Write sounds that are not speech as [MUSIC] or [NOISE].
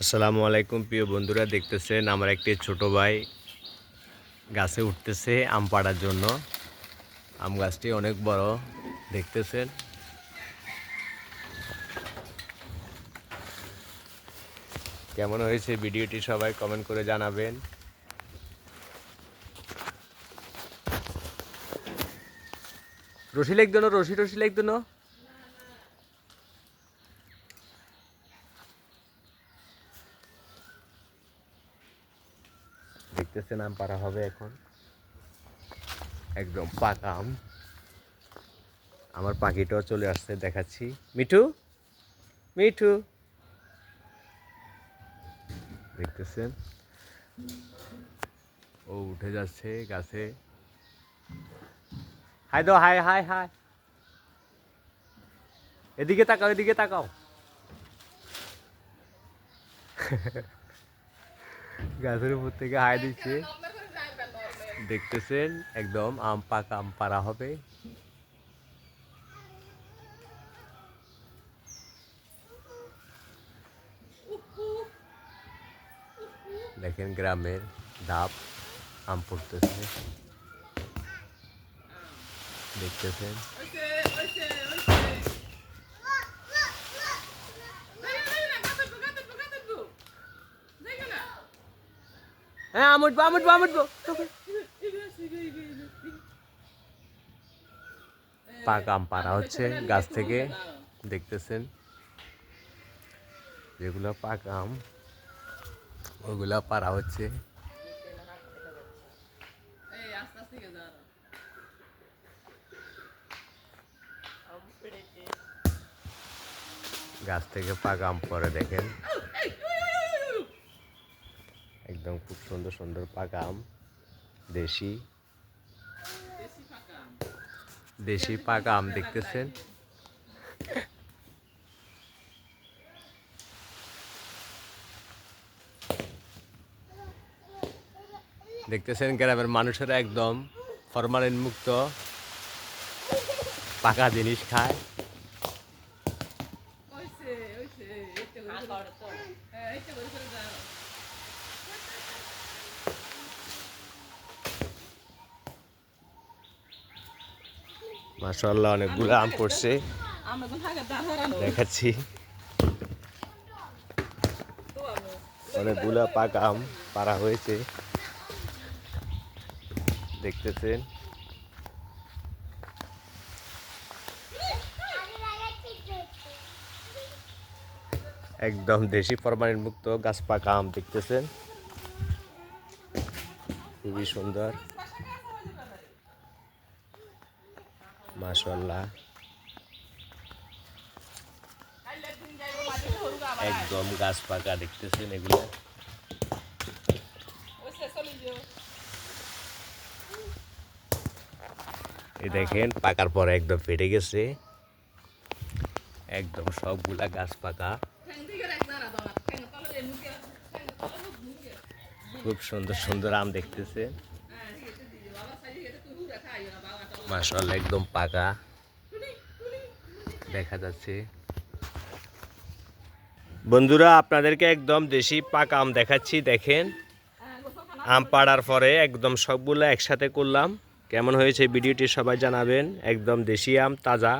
আসসালামু আলাইকুম, প্রিয় বন্ধুরা, দেখতেছেন আমার একটি ছোট ভাই গাছে উঠতেছে আম পাড়ার জন্য। আম গাছটি অনেক বড়, দেখতেছেন? কেমন হয়েছে ভিডিওটি সবাই কমেন্ট করে জানাবেন। রশি লেখ দেন, রশি রশি লেখ দেন। দেখতেছেন আম পাড়া হবে এখন। একদম পাকা আম। আমার পাখিটাও চলে আসছে, দেখাচ্ছি। মিঠু? মিঠু? দেখতেছেন? ও উঠে যাচ্ছে গাছে। হাই দো, হাই হাই হাই। এদিকে তাকাও এদিকে তাকাও। [LAUGHS] গাছের উপর থেকে হাই দিচ্ছে। দেখতেছেন, একদম আম পাকা, আম পাড়া হবে। দেখেন গ্রামের ধাপ আম পড়তেছে। দেখতেছেন। হ্যাঁ আম উঠবো আম উঠবো পাকা আম পাড়া হচ্ছে গাছ থেকে, দেখতেছেন? যেগুলো পাকা আম ওগুলা পাড়া হচ্ছে। গাছ থেকে পাকা আম পরে দেখেন। একদম খুব সুন্দর সুন্দর পাকা আম দেশি। দেশি পাকা আম দেখতেছেন? দেখতেছেন গ্রামের মানুষেরা একদম ফরমালিন মুক্ত, পাকা জিনিস খায়। মাসাল্লাহ অনেকগুলো আম পড়ছে। দেখাচ্ছি। অনেকগুলো পাকা আম পাড়া হয়েছে। দেখতেছেন? একদম দেশি ফরমালিন মুক্ত গাছ পাকা আম দেখতেছেন। খুবই সুন্দর। মাশাল্লাহ একদম গাছ পাকা দেখতেছেন এগুলো। এই দেখেন, পাকার পরে একদম ফেটে গেছে। একদম সবগুলা গাছ পাকা। খুব সুন্দর সুন্দর আম দেখতেছে মাসাল্লাহ একদম পাকা। দেখা যাচ্ছে। বন্ধুরা, আপনাদেরকে একদম দেশি পাকা আম দেখাচ্ছি, দেখেন। আম পাড়ার পরে একদম সবগুলো একসাথে করলাম। কেমন হয়েছে, ভিডিওটি সবাই জানাবেন। একদম দেশি আম, তাজা।